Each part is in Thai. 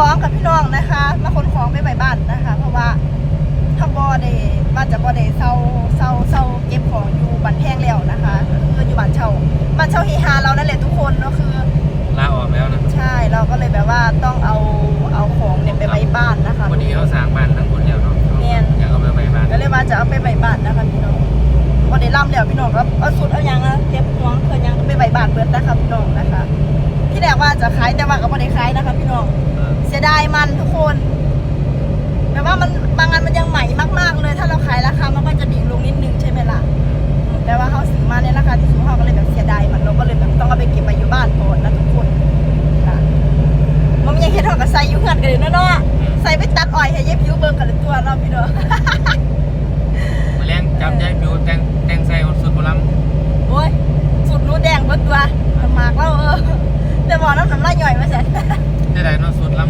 ของกับพี่น้องนะคะ มาขนของไปใบบ้านนะคะ เพราะว่าถ้าบอเดบ้านจะบอเดเซาเซาเซาเก็บของอยู่บ้านแพงแล้วนะคะก็คืออยู่บ้านเช่าบ้านเช่าเฮฮาเรานั่นแหละทุกคนก็คือลาออกแล้วนะใช่เราก็เลยแบบว่าต้องเอาเอาของเนี่ยไปไว้บ้านนะคะวันนี้เขาสร้างบ้านทั้งหมดแล้วเนาะเนียนอยากเอาไปไว้บ้านก็เลยว่าจะเอาไปใบบ้านนะคะพี่น้องพอได้ล่ำแล้วพี่น้องก็เอาสุดเอายังอะเก็บห่วงเพื่อนยังไปใบบ้านเบิดนะคะพี่น้องนะคะ ที่แรกว่าจะขายแต่ว่าก็ไม่ได้ขายนะคะพี่น้อง เออเสียดายมันทุกคนแบบว่ามันบางอันมันยังใหม่มากๆเลย ถ้าเราขายราคามันก็จะดิ่งลงนิดนึงใช่ไหมล่ะอืมแต่ว่าเขาซื้อมาในราคาที่สูงเขาก็เลยแบบเสียดายมันเราก็เลยแบบต้องเอาไปเก็บไปอยู่บ้านก่อนนะทุกคนนะมันยังเห็นเขากับใส่อยุ่งกันกันเลยเนาะเนาะใส่ไปตัดอ้อยให้เย็บผิวเบิ่งกันเลยตัวเราะพี่เนาะมาแรงจับยายผิวแต่งแต่งใส่สุดโบราณโอ้ยสุดรู้แดงเบิดตัวหมากแล้วเออแต่บอกน้ำหนักไล่ย่อยมาเสร็จได้หลายเนาะสุดล้ำ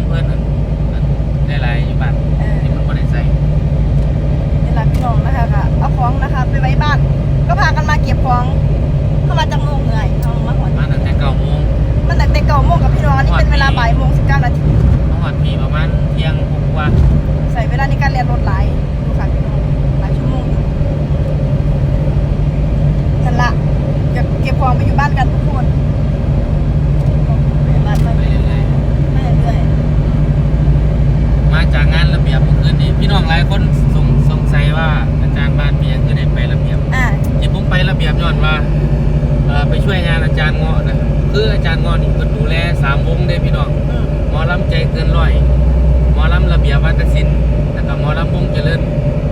หอดพีประมาณเที่ยงกว่าใส่เวลาในการเรียนรถหลายดูค่ะพี่น้องหลายชั่วโมงอยู่นั่นละเก็บเก็บของไปอยู่บ้านกันทุกคนไปบ้านไปไปเรื่อยไปเรื่อยๆมาจากงานระเบียบเมื่อคืนนี้พี่น้องหลายคนสงสงสัยว่าอาจารย์บ้านเมียคือได้ไประเบียบๆอ่าที่ผมไประเบียบย้อนว่าเอ่อไปช่วยงานอาจารย์เงาะนะครับคืออาจารย์เงาะนี่เพิ่นดูแลสามวงเด้พี่น้องอืม หมอลำใจเกินร้อย หมอลำระเบียบวัฒนศิลป์แล้วก็หมอลำวงเจริญ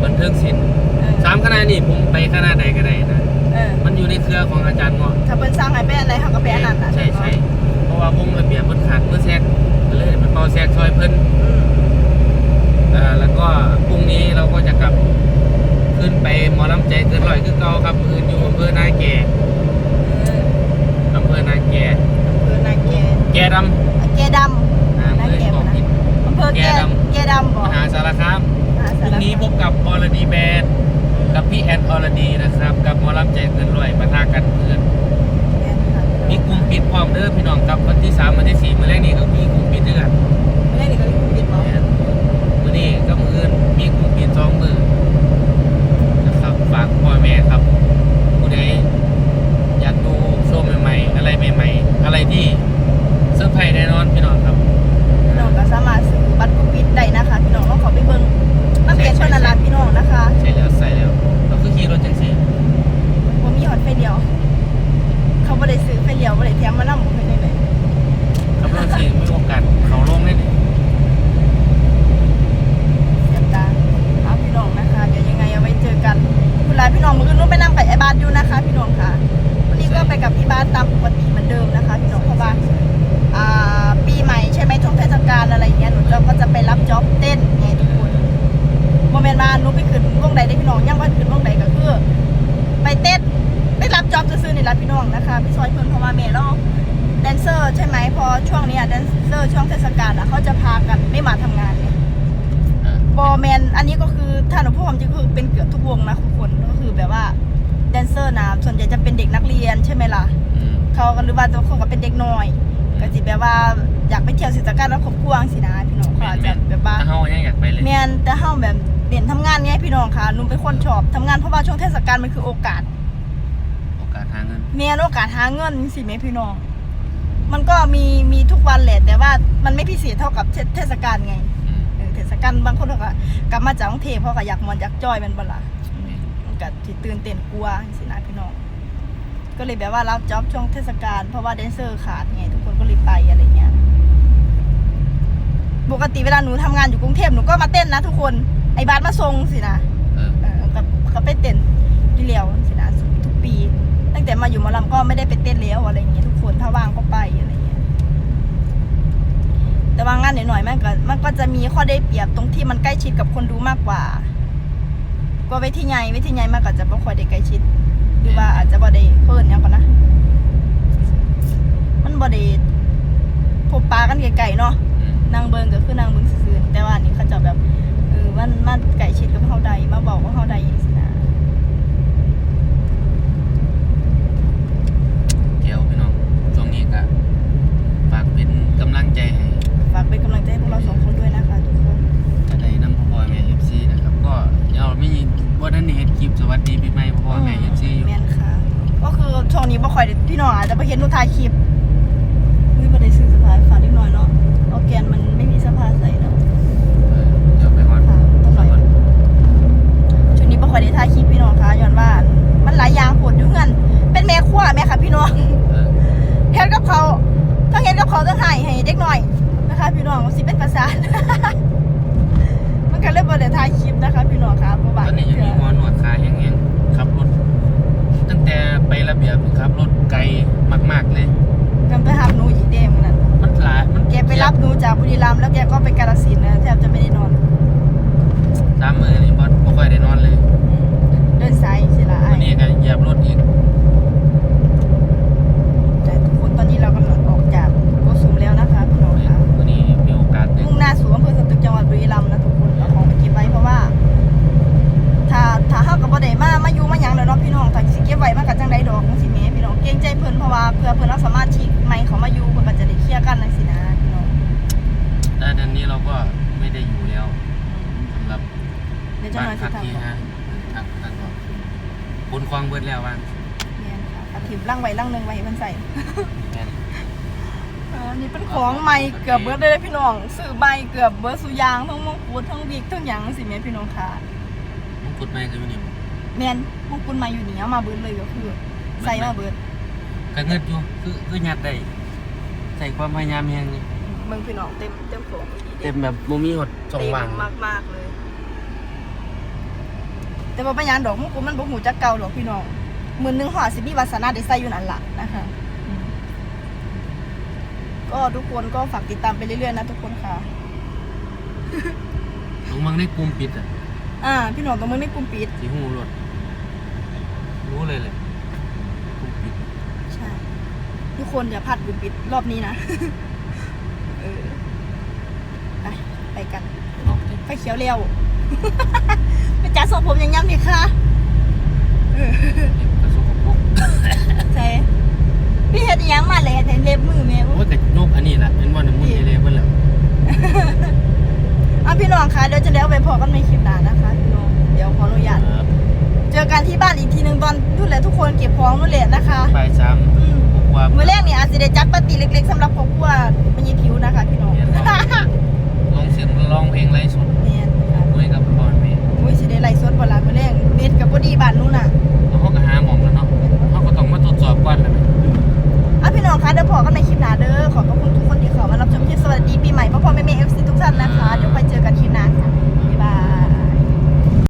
บันเทิงศิลป์เออสามคณะนี่ผมไปคณะใดก็ได้นะเออมันอยู่ในเครือของอาจารย์เงาะถ้าเพิ่นสร้างให้เป็นอะไรเขาก็เป็นอันนั้นน่ะใช่ใช่เพราะว่าวงระเบียบเพิ่นขาดเพื่อแทรกก็เลยมันเป่าแทรกซอยเพิ่นอืมเอ่อแล้วก็พรุ่งนี้เราก็จะกลับขึ้นไปหมอลำใจเกินร้อยคือเก่าครับอื่นอยู่อำเภอนาแก่เอออำเภอนาแก่อำเภอนาแกแก่ดำ สารคามมหาพสารรุ่งนี้พบกับอรดีแบนด์กับพี่แอนอรดีนะครับ กับหมอลำใจเกินร้อยปะทะกันเพื่อนมีกลุ่มปิดพร้อมเด้อพี่น้องครับวันที่3วันที่4มื้อแรกนี่ก็มีกลุ่มปิดด้วยกันไม่ได้เด็กก็อยู่ปิดบอกเนี่ยมื้อนี้ก็มื้ออื่นมีกลุ่มปิดสองมื้อนะครับฝากพ่อแม่ครับผู้ใด เดียวไม่ได้เทียมมานั่งไม่ลย เนี้ยแดนเซอร์ช่วงเทศกาลอะเขาจะพากันไม่มาทำงานไงอ่าบอแมนอันนี้ก็คือถ้าหนูพูดความจริงก็คือเป็นเกือบทุกวงนะทุกคนก็คือแบบว่าแดนเซอร์นะส่วนใหญ่จะเป็นเด็กนักเรียนใช่ไหมล่ะอืมเขาก็หรือว่าตัวเขาก็เป็นเด็กน้อยก็สิแบบว่าอยากไปเที่ยวศิลปกรรมแล้วครอบครัวจังสินะพี่น้องเขาอาจจะแบบว่าถ้าเฮายังอยากไปเลยแมนแต่เฮาแบบเด่นทำงานไงพี่น้องค่ะหนุ่มเป็นคนชอบทำงานเพราะว่าช่วงเทศกาลมันคือโอกาส โอกาสหาเงินแมนโอกาสหาเงินสิแม่พี่น้อง มันก็มีมีทุกวันแหละแต่ว่ามันไม่พิเศษเท่ากับเทเทศกาลไงอืมเออเทศกาลบางคนเขาก็กลับมาจากกรุงเทพเขาก็อยากมวนอยากจอยแมันบ่ล่ะมันก็สิตื่นเต้นกลัวสินะพี่น้องก็เลยแบบว่ารับจ็อบช่วงเทศกาลเพราะว่าแดนเซอร์ขาดไงทุกคนก็เลยไปอะไรเงี้ยปกติเวลาหนูทำงานอยู่กรุงเทพหนูก็มาเต้นนะทุกคนไอ้บาสมาทรงสินะเออเออกับกับไปเต้นที่เลียวสินะทุกปีตั้ง แต่มาอยู่หมอลำก็ไม่ได้ไปเต้นแล้วอะไรเงี้ยทุกคนถ้าว่างก็ไปอะไรเงี้ยแต่ว่างานหน่อยๆมันก็มันก็จะมีข้อได้เปรียบตรงที่มันใกล้ชิดกับคนดูมากกว่ากว่าเวทีใหญ่เวทีใหญ่มากก็จะบ่ค่อยได้ใกล้ชิดหรือว่าอาจจะบ่ได้เพิ่นหยังก่อนนะ มันบ่ได้พบปากันไกลๆเนาะอืมนางเบิงก็คือนางเบิงซื่อๆแต่ว่าอันนี้เขาจะแบบเออมันมันไก่ชิดกับเฮาใดมาบอกว่าเฮาใดอย่างสินะ จ๋วพี่น้องช่วงนี้ก็ฝากเป็นกำลังใจให้ฝากเป็นกำลังใจพวกเราสองคนด้วยนะคะทุกคนจะได้นำพ่อพ่อแม่เอฟซีนะครับ ก็เดี๋วไม่มีว่าท่านเห็นคลิปสวัสดีปีใหม่พ่อแม่เอฟซีอยู่แม่นค่ะ ก็คือช่วงนี้บ่ค่อยพี่น้องอาจจะไปเห็นนุทาคลิป มันก็เลยบ่ได้ถ่ายคลิปนะคะพี่น้องค่ะบ่ตบาอนนี้ยังมีหมอนวดขาแห้งๆขับรถตั้งแต่ไประเบียบขับรถไกลมากๆเลยกันไปหาหนูอีกเด้มื้อนั้นมันหลายมันแกไปรับหนูจากบุรีรัมย์แล้วแกก็ไปกาฬ เดี๋ยวจะบ้านน้อยสิพักทำที่ก่อนฮะทักทักบอกคนควางเบิดแล้วว่างแม่นค่ะเอาถิ่มล่างไว้ล่างหนึงไว้ให้มันใส่แม่นอันนี้เป็นของใหม่เกือบเบิร์ดเลยพี่น้องซื้อใหม่เกือบเบิร์ดสุยางทั้งมงกุฎทั้งวิกทั้งหยังสิแม่พี่น้องค่ะ มงกุฎไม่คือมันนี่แมนมงกุฎใหม่อยู่นี่เอามาเบิร์ดเลยก็คือ ใส่มาเบิร์ดก็เงิดอยู่คือคือหยัดได้ใส่ความพยายามแฮงนี่เมืองพี่น้องเต็มเต็มของเต็มแบบบ่มีหดสองว่างมากมากๆเลย แต่ว่าปัญญางดอกมงกุฎมันบ่หูจักเก่าหรอกพี่น้องหมื่นหนึงห่อสิมีวาสนาได้ใส่อยู่นั่นล่ะนะคะอืมก็ทุกคนก็ฝากติดตามไปเรื่อยๆนะทุกคนค่ะลงมังในกลุ่มปิดอะอ่า พี่น้องตรงมือในกลุ่มปิดสีหูรถรู้เลยแหละกลุ่มปิดใช่ทุกคนอย่าพลาดกลุ่มปิดรอบนี้นะเออไปไปกันเอาเต็มไฟเขียวเร็ว ไปจัดส่งผมยังย้ำดีค่ะเออเต็มกระสุนกระปุกใช่พี่เฮ็ดอิหยังมาเลยเห็นเล็บมือแม่โอ้ยกระนกอันนี้แหละเป็นวันน้ำมันเอเลยเพิ่นแหละอะพี่น้องคะเดี๋ยวจะได้เอาไปพอกันในคลิปหน้านะคะพี่น้องเดี๋ยวขออนุญาตครับเจอกันที่บ้านอีกทีหนึ่งตอนนู่นแหละทุกคนเก็บของนู่นแหละนะคะบ่ายสามอืมกว่ามื้อแรกนี่อาจจะได้จัดปาร์ตี้เล็กๆสำหรับครอบครัวมันยีผิวนะคะพี่น้องลองเสียงร้องเพลงไรสุด